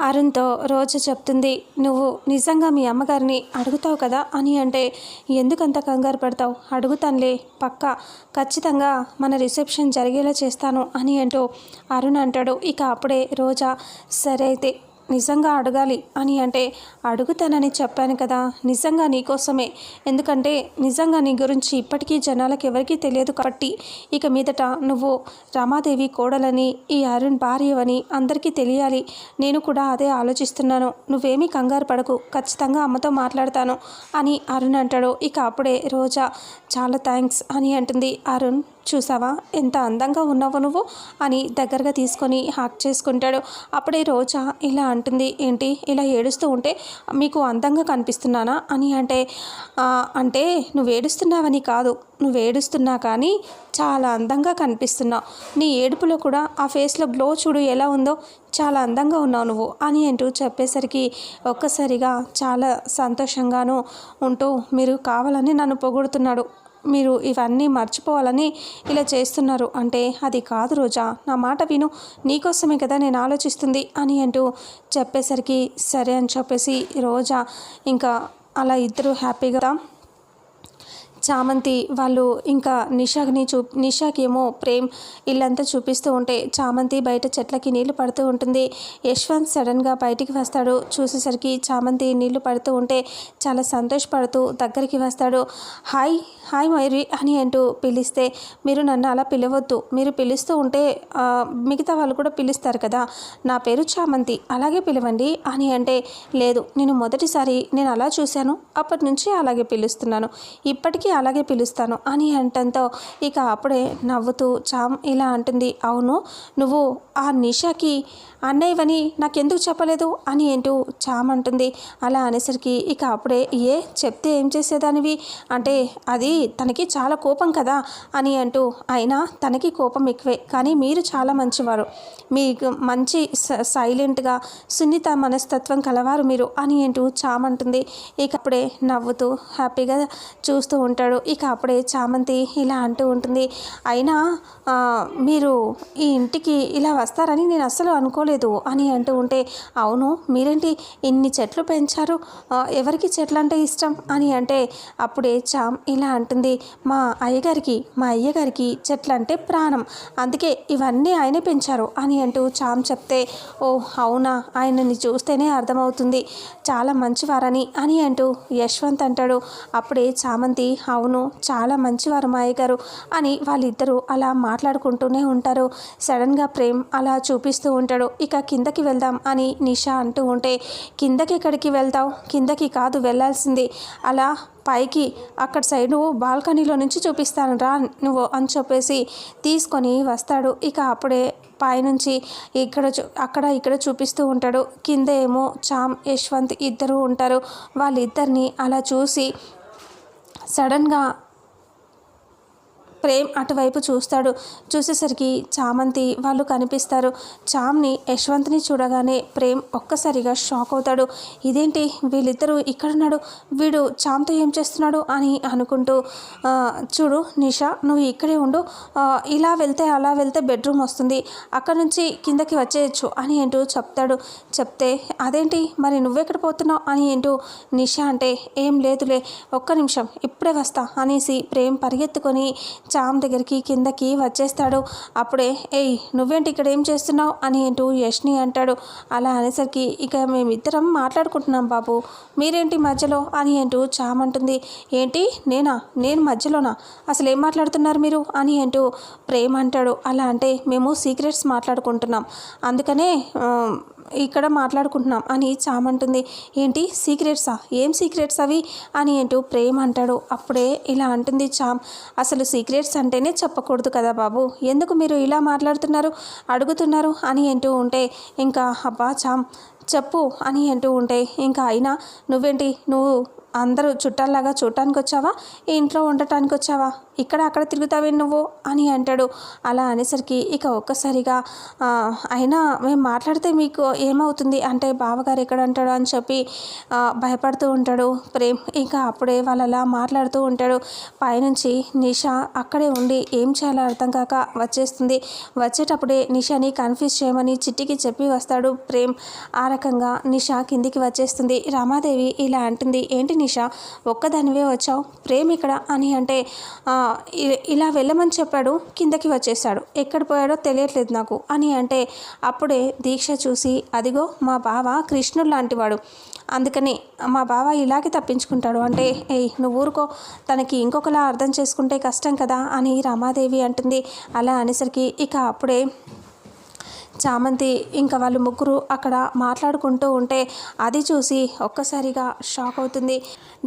అరుణ్తో రోజు చెప్తుంది నువ్వు నిజంగా మీ అమ్మగారిని అడుగుతావు కదా? అని అంటే ఎందుకంత కంగారు పడతావు? అడుగుతానులే పక్కా. ఖచ్చితంగా మన రిసెప్షన్ జరిగేలా చేస్తాను అని అంటూ అరుణ్ అంటాడు. ఇక అప్పుడే రోజా సరే అయితే నిజంగా అడగాలి అని అంటే అడుగుతానని చెప్పాను కదా నిజంగా నీకోసమే ఎందుకంటే నిజంగా నీ గురించి ఇప్పటికీ జనాలకు ఎవరికీ తెలియదు కాబట్టి ఇక మీదట నువ్వు రమాదేవి కోడలని ఈ అరుణ్ భార్యవని అందరికీ తెలియాలి. నేను కూడా అదే ఆలోచిస్తున్నాను. నువ్వేమీ కంగారు పడకు ఖచ్చితంగా అమ్మతో మాట్లాడతాను అని అరుణ్ అంటాడు. ఇక అప్పుడే రోజా చాలా థ్యాంక్స్ అని అంటుంది అరుణ్. చూసావా? ఎంత అందంగా ఉన్నావు నువ్వు? అని దగ్గరగా తీసుకొని హాక్ చేసుకుంటాడు. అప్పుడే రోజా ఇలా అంటుంది ఏంటి? ఇలా ఏడుస్తూ ఉంటే మీకు అందంగా కనిపిస్తున్నానా? అని అంటే అంటే నువ్వు ఏడుస్తున్నావని కాదు. నువ్వు ఏడుస్తున్నా కానీ చాలా అందంగా కనిపిస్తున్నావు. నీ ఏడుపులో కూడా ఆ ఫేస్లో గ్లో చూడు ఎలా ఉందో. చాలా అందంగా ఉన్నావు నువ్వు. అని అంటూ చెప్పేసరికి ఒక్కసారిగా చాలా సంతోషంగాను ఉంటూ మీరు కావాలని నన్ను పొగుడుతున్నాడు. మీరు ఇవన్నీ మర్చిపోవాలని ఇలా చేస్తున్నారు. అంటే అది కాదు రోజా నా మాట విను నీకోసమే కదా నేను ఆలోచిస్తుంది అని అంటూ చెప్పేసరికి సరే అని చెప్పేసి రోజా ఇంకా అలా ఇద్దరు హ్యాపీగా చామంతి వాళ్ళు ఇంకా నిషాని చూ నిషాకేమో ప్రేమ్ ఇల్లంతా చూపిస్తూ ఉంటే చామంతి బయట చెట్లకి నీళ్ళు పడుతూ ఉంటుంది. యశ్వంత్ సడన్గా బయటికి వస్తాడు. చూసేసరికి చామంతి నీళ్ళు పడుతూ ఉంటే చాలా సంతోషపడుతూ దగ్గరికి వస్తాడు. హాయ్ హాయ్ మైరి అని అంటూ పిలిస్తే మీరు నన్ను అలా పిలవద్దు. మీరు పిలుస్తూ ఉంటే మిగతా వాళ్ళు కూడా పిలుస్తారు కదా. నా పేరు చామంతి. అలాగే పిలవండి అని అంటే లేదు నేను మొదటిసారి నేను అలా చూశాను. అప్పటి నుంచి అలాగే పిలుస్తున్నాను. ఇప్పటికీ అలాగే పిలుస్తాను అని అంటంతో ఇక అప్పుడే నవ్వుతూ చామ్ ఇలా అంటుంది. అవును నువ్వు ఆ నిషాకి అన్నయ్యవని నాకెందుకు చెప్పలేదు అని ఏంటూ చామంటుంది అలా అనేసరికి ఇక అప్పుడే ఏ చెప్తే ఏం చేసేదానివి? అంటే అది తనకి చాలా కోపం కదా అని అంటూ అయినా తనకి కోపం ఎక్కువే కానీ మీరు చాలా మంచివారు. మీకు మంచి స- సైలెంట్గా సున్నిత మనస్తత్వం కలవారు మీరు అని అంటూ చామంటుంది ఇక అప్పుడే నవ్వుతూ హ్యాపీగా చూస్తూ ఉంటాడు. ఇక అప్పుడే చామంతి ఇలా అంటూ ఉంటుంది. అయినా మీరు ఈ ఇంటికి ఇలా వస్తారని నేను అస్సలు అనుకోలేదు. అని అంటూ ఉంటే అవును మీరేంటి ఇన్ని చెట్లు పెంచారు? ఎవరికి చెట్లు అంటే ఇష్టం? అని అంటే అప్పుడే చామ్ ఇలా అంటుంది మా అయ్యగారికి మా అయ్యగారికి చెట్లు అంటే ప్రాణం అందుకే ఇవన్నీ ఆయనే పెంచారు అని అంటూ చామ్ చెప్తే ఓ అవునా? ఆయనని చూస్తేనే అర్థమవుతుంది. చాలా మంచివారని అని అంటూ యశ్వంత్ అంటాడు. అప్పుడే చామంతి అవును చాలా మంచివారు మా అయ్యగారు అని వాళ్ళిద్దరూ అలా మాట్లాడుకుంటూనే ఉంటారు. సడన్గా ప్రేమ్ అలా చూపిస్తూ ఉంటాడు. ఇక కిందకి వెళ్దాం అని నిషా అంటూ ఉంటే కిందకి ఎక్కడికి వెళ్తావు? కిందకి కాదు వెళ్ళాల్సింది. అలా పైకి అక్కడ సైడ్ నువ్వు బాల్కనీలో నుంచి చూపిస్తాను రా నువ్వు అని చెప్పేసి తీసుకొని వస్తాడు. ఇక అప్పుడే పైనుంచి ఇక్కడ చూ- అక్కడ ఇక్కడ చూపిస్తూ ఉంటాడు. కింద ఏమో చామ్ యశ్వంత్ ఇద్దరు ఉంటారు. వాళ్ళిద్దరిని అలా చూసి సడన్గా ప్రేమ్ అటువైపు చూస్తాడు. చూసేసరికి చామంతి వాళ్ళు కనిపిస్తారు. చామ్ని యశ్వంత్ని చూడగానే ప్రేమ్ ఒక్కసారిగా షాక్ అవుతాడు. ఇదేంటి? వీళ్ళిద్దరూ ఇక్కడున్నాడు. వీడు చామ్తో ఏం చేస్తున్నాడు అని అనుకుంటూ చూడు నిషా నువ్వు ఇక్కడే ఉండు. ఇలా వెళ్తే అలా వెళ్తే బెడ్రూమ్ వస్తుంది. అక్కడ నుంచి కిందకి వచ్చేయచ్చు అని అంటూ చెప్తాడు. చెప్తే అదేంటి? మరి నువ్వెక్కడ పోతున్నావు? అని అంటూ నిషా అంటే ఏం లేదులే ఒక్క నిమిషం ఇప్పుడే వస్తా అనేసి ప్రేమ్ పరిగెత్తుకొని చామ్ దగ్గరికి కిందకి వచ్చేస్తాడు. అప్పుడే ఏయ్ నువ్వేంటి ఇక్కడ ఏం చేస్తున్నావు? అని అంటూ యష్ని అంటాడు. అలా అనేసరికి ఇక మేమిద్దరం మాట్లాడుకుంటున్నాం బాబు. మీరేంటి మధ్యలో? అని అంటూ చామ్ అంటుంది. ఏంటి? నేనా? నేను మధ్యలోనా? అసలు ఏం మాట్లాడుతున్నారు మీరు? అని అంటూ ప్రేమ్ అంటాడు. అలా అంటే మేము సీక్రెట్స్ మాట్లాడుకుంటున్నాం. అందుకనే ఇక్కడ మాట్లాడుకుంటున్నాం అని చామంటుంది ఏంటి? సీక్రెట్సా? ఏం సీక్రెట్స్ అవి? అని అంటూ ప్రేమ్ అంటాడు. అప్పుడే ఇలా అంటుంది చామ్. అసలు సీక్రెట్స్ అంటేనే చెప్పకూడదు కదా బాబు. ఎందుకు మీరు ఇలా మాట్లాడుతున్నారు? అడుగుతున్నారు అని అంటూ ఉంటే ఇంకా అబ్బా చామ్ చెప్పు అని అంటూ ఉంటే ఇంకా అయినా నువ్వేంటి? నువ్వు అందరూ చుట్టాల్లాగా చూడటానికి వచ్చావా ఈ ఇంట్లో ఉండటానికి వచ్చావా ఇక్కడ అక్కడ తిరుగుతావే నువ్వు? అని అంటాడు. అలా అనేసరికి ఇక ఒక్కసారిగా అయినా మేము మాట్లాడితే మీకు ఏమవుతుంది? అంటే బావగారు ఎక్కడ అంటాడు అని చెప్పి భయపడుతూ ఉంటాడు. ప్రేమ్ ఇంకా అప్పుడే వాళ్ళు అలా మాట్లాడుతూ ఉంటాడు. పైనుంచి నిషా అక్కడే ఉండి ఏం చేయాలో అర్థం కాక వచ్చేస్తుంది. వచ్చేటప్పుడే నిషాని కన్ఫ్యూజ్ చేయమని చిట్టికి చెప్పి వస్తాడు ప్రేమ్. ఆ రకంగా నిషా కిందికి వచ్చేస్తుంది. రమాదేవి ఇలా అంటుంది. ఏంటి నిషా ఒక్కదానివే వచ్చావు? ప్రేమ్ ఇక్కడ? అని అంటే ఇలా వెళ్ళమని చెప్పాడు కిందకి వచ్చేసాడు ఎక్కడ పోయాడో తెలియట్లేదు నాకు. అని అంటే అప్పుడే దీక్ష చూసి అదిగో మా బావ కృష్ణుడు లాంటివాడు. అందుకని మా బావ ఇలాగే తప్పించుకుంటాడు. అంటే ఏయ్ నువ్వు ఊరుకో. తనకి ఇంకొకలా అర్థం చేసుకుంటే కష్టం కదా అని రమాదేవి అంటుంది. అలా అనేసరికి ఇక అప్పుడే చామంతి ఇంకా వాళ్ళు ముగ్గురు అక్కడ మాట్లాడుకుంటూ ఉంటే అది చూసి ఒక్కసారిగా షాక్ అవుతుంది.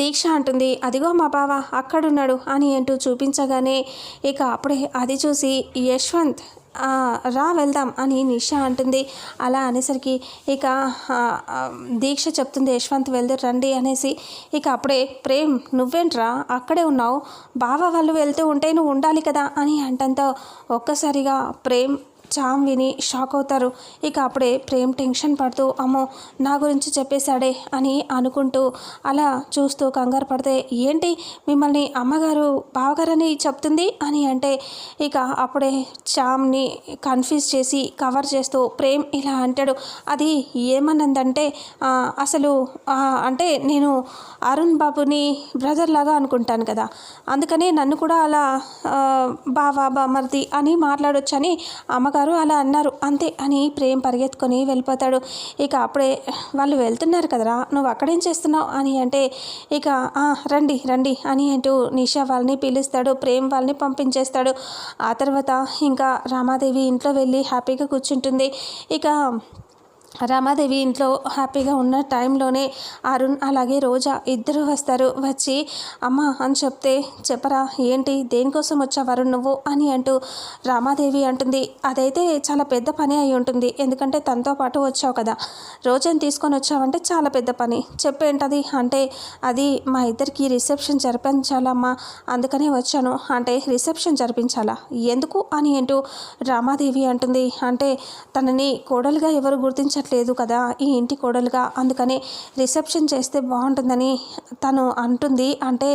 దీక్ష అంటుంది అదిగో మా బావ అక్కడున్నాడు అని అంటూ చూపించగానే ఇక అప్పుడే అది చూసి యశ్వంత్ రా వెళ్దాం అని నిషా అంటుంది. అలా అనేసరికి ఇక దీక్ష చెప్తుంది యశ్వంత్ వెళ్దు రండి అనేసి. ఇక అప్పుడే ప్రేమ్ నువ్వేంట్రా? అక్కడే ఉన్నావు. బావ వాళ్ళు వెళ్తూ ఉంటే నువ్వు ఉండాలి కదా అని అంటంతో ఒక్కసారిగా ప్రేమ్ చామ్ విని షాక్ అవుతారు. ఇక అప్పుడే ప్రేమ్ టెన్షన్ పడుతూ అమ్మో నా గురించి చెప్పేశాడే అని అనుకుంటూ అలా చూస్తూ కంగారు పడితే ఏంటి మిమ్మల్ని అమ్మగారు బావగారని చెప్తుంది? అని అంటే ఇక అప్పుడే చామ్ని కన్ఫ్యూజ్ చేసి కవర్ చేస్తూ ప్రేమ్ ఇలా అంటాడు. అది ఏమన్నదంటే అసలు అంటే నేను అరుణ్ బాబుని బ్రదర్ లాగా అనుకుంటాను కదా. అందుకనే నన్ను కూడా అలా బావా బామర్ది అని మాట్లాడొచ్చని అమ్మగారు అలా అన్నారు. అంతే అని ప్రేమ్ పరిగెత్తుకొని వెళ్ళిపోతాడు. ఇక అప్పుడే వాళ్ళు వెళ్తున్నారు కదరా నువ్వు అక్కడేం చేస్తున్నావు అని అంటే ఇక రండి రండి అని అంటూ నిషా వాళ్ళని పిలుస్తాడు ప్రేమ్ వాళ్ళని పంపించేస్తాడు. ఆ తర్వాత ఇంకా రామాదేవి ఇంట్లో వెళ్ళి హ్యాపీగా కూర్చుంటుంది. ఇక రామాదేవి ఇంట్లో హ్యాపీగా ఉన్న టైంలోనే అరుణ్ అలాగే రోజా ఇద్దరు వస్తారు. వచ్చి అమ్మ అని చెప్తే చెప్పరా ఏంటి దేనికోసం వచ్చావు అరుణ్ నువ్వు? అని అంటూ రామాదేవి అంటుంది. అదైతే చాలా పెద్ద పని అయి ఉంటుంది. ఎందుకంటే తనతో పాటు వచ్చావు కదా. రోజాని తీసుకొని వచ్చావంటే చాలా పెద్ద పని. చెప్పేంటది అంటే అది మా ఇద్దరికి రిసెప్షన్ జరిపించాలమ్మా. అందుకనే వచ్చాను. అంటే రిసెప్షన్ జరిపించాలా? ఎందుకు? అని అంటూ రామాదేవి అంటుంది. అంటే తనని కోడలుగా ఎవరు లేదు కదా ఈ ఇంటి కోడలుగా. అందుకని రిసెప్షన్ చేస్తే బాగుంటుందని తను అంటుంది. అంటే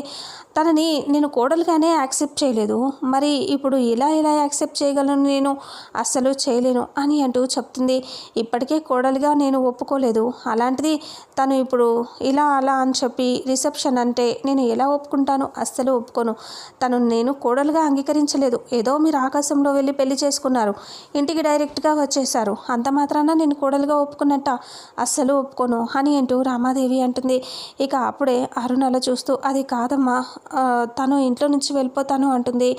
తనని నేను కోడలుగానే యాక్సెప్ట్ చేయలేదు. మరి ఇప్పుడు ఇలా ఎలా యాక్సెప్ట్ చేయగలను నేను? అస్సలు చేయలేను అని అంటూ చెప్తుంది. ఇప్పటికే కోడలుగా నేను ఒప్పుకోలేదు. అలాంటిది తను ఇప్పుడు ఇలా అలా అని చెప్పి రిసెప్షన్ అంటే నేను ఎలా ఒప్పుకుంటాను? అస్సలు ఒప్పుకోను. తను నేను కోడలుగా అంగీకరించలేదు. ఏదో మీరు ఆకాశంలో వెళ్ళి పెళ్ళి చేసుకున్నారు. ఇంటికి డైరెక్ట్గా వచ్చేసారు అంత మాత్రాన నేను కోడలుగా ఒప్పుకున్నట్ట? అస్సలు ఒప్పుకోను అని అంటూ రామాదేవి అంటుంది. ఇక అప్పుడే అరుణ్ అలా చూస్తూ అది కాదమ్మా తను ఇంట్లో నుంచి వెళ్ళిపోతాను అంటుంది.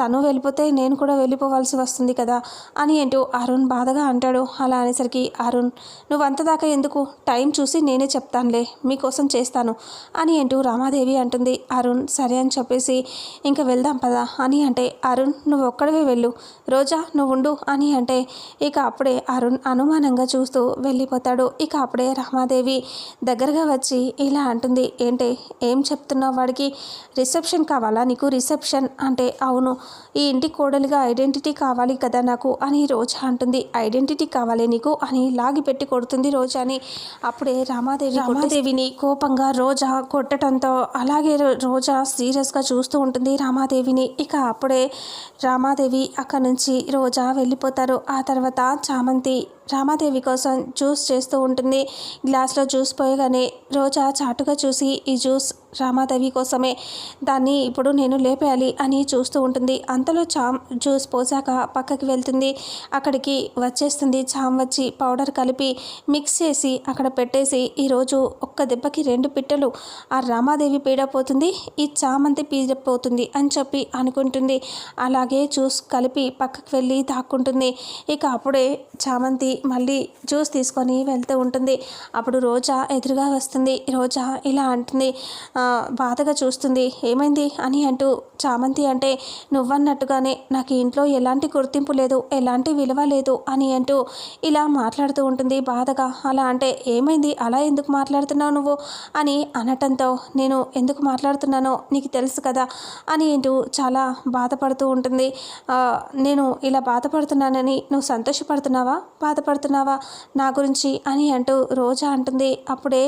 తను వెళ్ళిపోతే నేను కూడా వెళ్ళిపోవాల్సి వస్తుంది కదా అని అంటూ అరుణ్ బాధగా అంటాడు. అలా అనేసరికి అరుణ్ నువ్వు అంతదాకా ఎందుకు? టైం చూసి నేనే చెప్తానులే మీకోసం చేస్తాను అని అంటూ రామాదేవి అంటుంది. అరుణ్ సరే అని చెప్పేసి ఇంకా వెళ్దాం పదా అని అంటే అరుణ్ నువ్వు ఒక్కడవే వెళ్ళు. రోజా నువ్వు ఉండు అని అంటే ఇక అప్పుడే అరుణ్ అనుమానంగా చూస్తూ వెళ్ళిపోతాడు. ఇక అప్పుడే రామాదేవి దగ్గరగా వచ్చి ఇలా అంటుంది. ఏంటి ఏం చెప్తున్నావు వాడికి? రిసెప్షన్ కావాలా? నీకు రిసెప్షన్ అంటే అవును ఈ ఇంటి కోడలిగా ఐడెంటిటీ కావాలి కదా నాకు అని రోజా అంటుంది. ఐడెంటిటీ కావాలి నీకు అని లాగి పెట్టి కొడుతుంది రోజాని అప్పుడే రామాదేవి రామాదేవిని కోపంగా రోజా కొట్టడంతో అలాగే రోజా సీరియస్గా చూస్తూ ఉంటుంది రామాదేవిని. ఇక అప్పుడే రామాదేవి అక్కడి నుంచి రోజా వెళ్ళిపోతారు. ఆ తర్వాత చామంతి రామాదేవి కోసం జ్యూస్ చేస్తూ ఉంటుంది. గ్లాస్లో జ్యూస్ పోయగానే రోజా చాటుగా చూసి ఈ జ్యూస్ రామాదేవి కోసమే. దాన్ని ఇప్పుడు నేను లేపేయాలి అని చూస్తూ ఉంటుంది. అంతలో చామ్ జ్యూస్ పోసాక పక్కకి వెళ్తుంది. అక్కడికి వచ్చేస్తుంది. చామ్ వచ్చి పౌడర్ కలిపి మిక్స్ చేసి అక్కడ పెట్టేసి ఈరోజు ఒక్క దెబ్బకి రెండు పిట్టలు. ఆ రామాదేవి పీడపోతుంది ఈ చామంతి పీడపోతుంది అని చెప్పి అనుకుంటుంది. అలాగే జ్యూస్ కలిపి పక్కకి వెళ్ళి దాక్కుంటుంది ఇక అప్పుడే చామంతి మళ్ళీ జ్యూస్ తీసుకొని వెళ్తూ ఉంటుంది. అప్పుడు రోజా ఎదురుగా వస్తుంది. రోజా ఇలా అంటుంది బాధగా చూస్తుంది. ఏమైంది? అని అంటూ చామంతి అంటే నువ్వన్నట్టుగానే నాకు ఇంట్లో ఎలాంటి గుర్తింపు లేదు ఎలాంటి విలువ లేదు అని అంటూ ఇలా మాట్లాడుతూ ఉంటుంది. బాధగా? అలా అంటే ఏమైంది? అలా ఎందుకు మాట్లాడుతున్నావు నువ్వు? అని అనటంతో నేను ఎందుకు మాట్లాడుతున్నానో నీకు తెలుసు కదా అని అంటూ చాలా బాధపడుతూ ఉంటుంది. నేను ఇలా బాధపడుతున్నానని నువ్వు సంతోషపడుతున్నావా? బాధపడుతున్నావా? నా గురించి అని అంటూ రోజా అంటుంది. అప్పుడే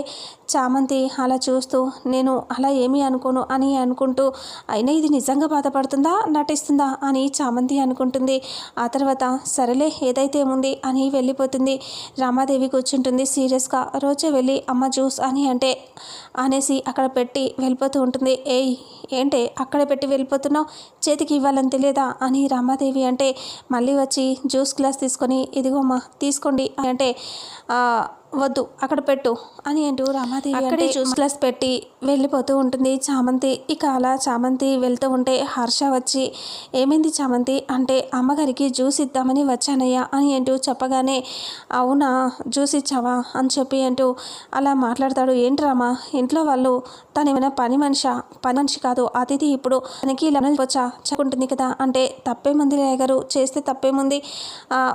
చామంతి అలా చూస్తూ నేను అలా ఏమీ అనుకోను అని అనుకుంటూ అయినా ఇది నిజంగా బాధపడుతుందా? నటిస్తుందా? అని చామంతి అనుకుంటుంది. ఆ తర్వాత సరేలే ఏదైతే ఉంది అని వెళ్ళిపోతుంది. రామాదేవి కూర్చుంటుంది సీరియస్గా. రోజే వెళ్ళి అమ్మ జ్యూస్ అని అంటే అనేసి అక్కడ పెట్టి వెళ్ళిపోతూ ఉంటుంది. ఏయ్ ఏంటే అక్కడ పెట్టి వెళ్ళిపోతున్నావు? చేతికి ఇవ్వాలని తెలియదా? అని రామాదేవి అంటే మళ్ళీ వచ్చి జ్యూస్ గ్లాస్ తీసుకొని ఇదిగోమ్మా తీసుకోండి అంటే వద్దు అక్కడ పెట్టు అని అంటూ రామాదేవి అక్కడే జ్యూస్ గ్లాస్ పెట్టి వెళ్ళిపోతూ ఉంటుంది. చామంతి ఇక అలా చామంతి వెళ్తూ ఉంటే హర్ష వచ్చి ఏమైంది చామంతి? అంటే అమ్మగారికి జ్యూస్ ఇద్దామని వచ్చానయ్యా అని అంటూ చెప్పగానే అవునా జ్యూస్ ఇచ్చావా? అని చెప్పి అంటూ అలా మాట్లాడతాడు. ఏంటి రామా ఇంట్లో వాళ్ళు తను ఏమైనా పని మనిషా? పని మనిషి కాదు అతిథి ఇప్పుడు తనకి ఇలా వచ్చా చెప్పుకుంటుంది కదా అంటే తప్పేముంది లేగరు చేస్తే తప్పేముంది?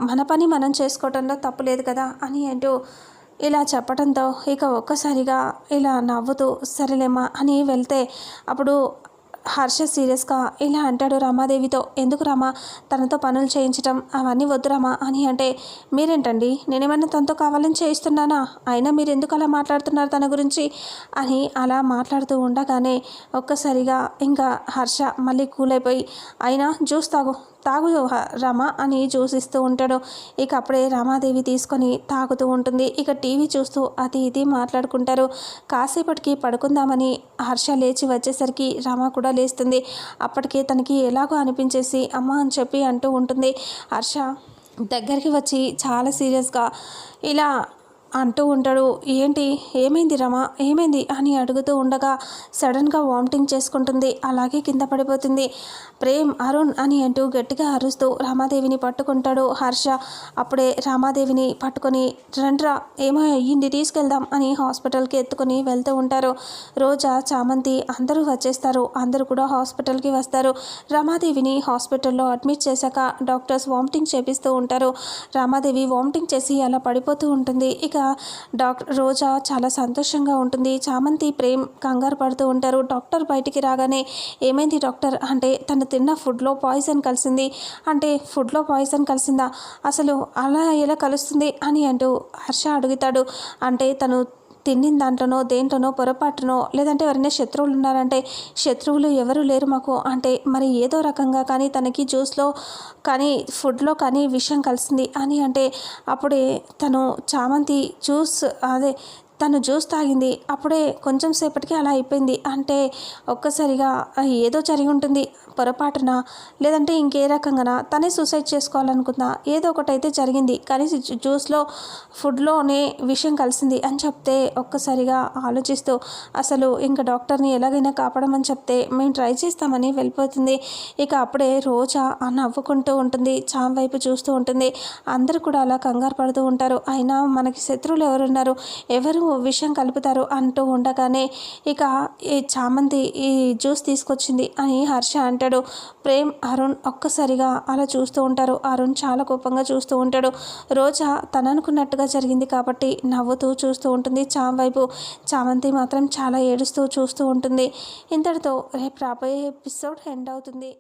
మన పని మనం చేసుకోవటంలో తప్పు లేదు కదా అని అంటూ ఇలా చెప్పడంతో ఇక ఒక్కసారిగా ఇలా నవ్వుతూ సరేలేమ్మా అని వెళ్తే అప్పుడు హర్ష సీరియస్గా ఇలా అంటాడు రమాదేవితో ఎందుకు రామా? తనతో పనులు చేయించడం అవన్నీ వద్దు రామా అని అంటే మీరేంటండి? నేనేమన్నా తనతో కావాలని చేయిస్తున్నానా? అయినా మీరు ఎందుకు అలా మాట్లాడుతున్నారు తన గురించి? అని అలా మాట్లాడుతూ ఉండగానే ఒక్కసారిగా ఇంకా హర్ష మళ్ళీ కూలైపోయి అయిపోయి అయినా జ్యూస్ తాగు తాగు రమ అని చూసిస్తూ ఉంటాడు. ఇక అప్పుడే రమాదేవి తీసుకొని తాగుతూ ఉంటుంది. ఇక టీవీ చూస్తూ అది ఇది మాట్లాడుకుంటారు. కాసేపటికి పడుకుందామని హర్ష లేచి వచ్చేసరికి రమ కూడా లేస్తుంది. అప్పటికే తనకి ఎలాగో అనిపించేసి అమ్మ అని చెప్పి అంటూ ఉంటుంది. హర్ష దగ్గరికి వచ్చి చాలా సీరియస్గా ఇలా అంటూ ఉంటాడు. ఏంటి? ఏమైంది రమ? ఏమైంది? అని అడుగుతూ ఉండగా సడన్గా వామిటింగ్ చేసుకుంటుంది. అలాగే కింద పడిపోతుంది. ప్రేమ్ అరుణ్ అని అంటూ గట్టిగా అరుస్తూ రామాదేవిని పట్టుకుంటాడు హర్ష. అప్పుడే రామాదేవిని పట్టుకొని రండ్రా ఏమో అయ్యింది తీసుకెళ్దాం అని హాస్పిటల్కి ఎత్తుకొని వెళ్తూ ఉంటారు. రోజా చామంతి అందరూ వచ్చేస్తారు. అందరూ కూడా హాస్పిటల్కి వస్తారు. రామాదేవిని హాస్పిటల్లో అడ్మిట్ చేశాక డాక్టర్స్ వామిటింగ్ చేపిస్తూ ఉంటారు. రామాదేవి వామిటింగ్ చేసి అలా పడిపోతూ ఉంటుంది. ఇక డాక్టర్ రోజా చాలా సంతోషంగా ఉంటుంది. చామంతి ప్రేమ్ కంగారు పడుతూ ఉంటారు. డాక్టర్ బయటికి రాగానే ఏమైంది డాక్టర్? అంటే తను తిన్న ఫుడ్లో పాయిజన్ కలిసింది. అంటే ఫుడ్లో పాయిజన్ కలిసిందా? అసలు అలా ఎలా కలుస్తుంది? అని అంటూ హర్ష అడుగుతాడు. అంటే తను తిన్నిన దాంట్లోనో దేంట్లోనో పొరపాటునో లేదంటే ఎవరైనా శత్రువులు ఉన్నారంటే శత్రువులు ఎవరు లేరు మాకు. అంటే మరి ఏదో రకంగా కానీ తనకి జ్యూస్లో కానీ ఫుడ్లో కానీ విషయం కలిసింది. అని అంటే అప్పుడే తను చామంతి జ్యూస్ అదే తను జ్యూస్ తాగింది. అప్పుడే కొంచెం సేపటికి అలా అయిపోయింది. అంటే ఒక్కసారిగా ఏదో జరిగి ఉంటుంది. పొరపాటున? లేదంటే ఇంకే రకంగా తనే సూసైడ్ చేసుకోవాలనుకుందా ఏదో ఒకటైతే జరిగింది. కానీ జ్యూస్లో ఫుడ్లోనే విషయం కలిసింది అని చెప్తే ఒక్కసారిగా ఆలోచిస్తూ అసలు ఇంకా డాక్టర్ని ఎలాగైనా కాపాడమని చెప్తే మేము ట్రై చేస్తామని వెళ్ళిపోతుంది. ఇక అప్పుడే రోజా ఆ నవ్వుకుంటూ ఉంటుంది. చాం వైపు చూస్తూ ఉంటుంది. అందరూ కూడా అలా కంగారు పడుతూ ఉంటారు. అయినా మనకి శత్రువులు ఎవరున్నారు? ఎవరు విషయం కలుపుతారు అంటూ ఉండగానే ఇక ఈ చామంతి ఈ జ్యూస్ తీసుకొచ్చింది అని హర్ష అంటాడు. ప్రేమ్ అరుణ్ ఒక్కసారిగా అలా చూస్తూ ఉంటారు. అరుణ్ చాలా కోపంగా చూస్తూ ఉంటాడు. రోజా తననుకున్నట్టుగా జరిగింది కాబట్టి నవ్వుతూ చూస్తూ ఉంటుంది. చాం వైపు చామంతి మాత్రం చాలా ఏడుస్తూ చూస్తూ ఉంటుంది. ఇంతటితో రేపు రాబోయే ఎపిసోడ్ ఎండ్ అవుతుంది.